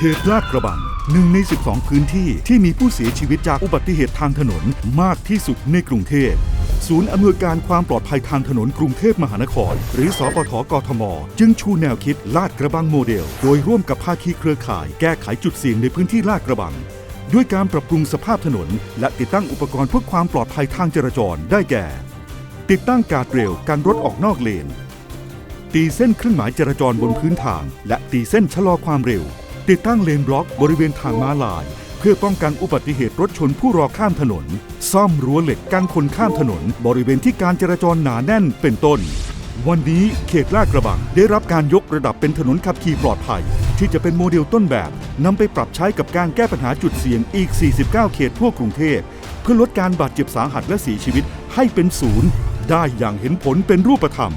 เขตลาดกระบังหนึ่งใน 12 พื้นที่ที่มีผู้เสียชีวิตจากอุบัติเหตุทางถนนมากที่สุดในกรุงเทพศูนย์อำนวยการความปลอดภัยทางถนนกรุงเทพมหานคร หรือสปทกทม จึงชูแนวคิดลาดกระบังโมเดล โดยร่วมกับภาคีเครือข่ายแก้ไขจุดเสี่ยงในพื้นที่ลาดกระบัง ด้วยการปรับปรุงสภาพถนน และติดตั้งอุปกรณ์เพื่อความปลอดภัยทางจราจรได้แก่ ติดตั้งการดเร็วกันรถออกนอกเลน ตีเส้นเครื่องหมายจราจรบนพื้นทาง และตีเส้นชะลอความเร็ว ติดตั้งเลนบล็อกบริเวณทางม้าลาย เพื่อป้องกันอุบัติเหตุรถชนผู้รอข้ามถนน ซ่อมรั้วเหล็กกั้นคนข้ามถนน บริเวณที่การจราจรหนาแน่นเป็นต้น วันนี้เขตลาดกระบังได้รับการยกระดับเป็นถนนขับขี่ปลอดภัย ที่จะเป็นโมเดลต้นแบบนำไปปรับใช้กับการแก้ปัญหาจุดเสี่ยงอีก 49 เขตทั่วกรุงเทพเพื่อลดการบาดเจ็บสาหัสและเสียชีวิตให้เป็นศูนย์ได้อย่างเห็นผลเป็นรูปธรรม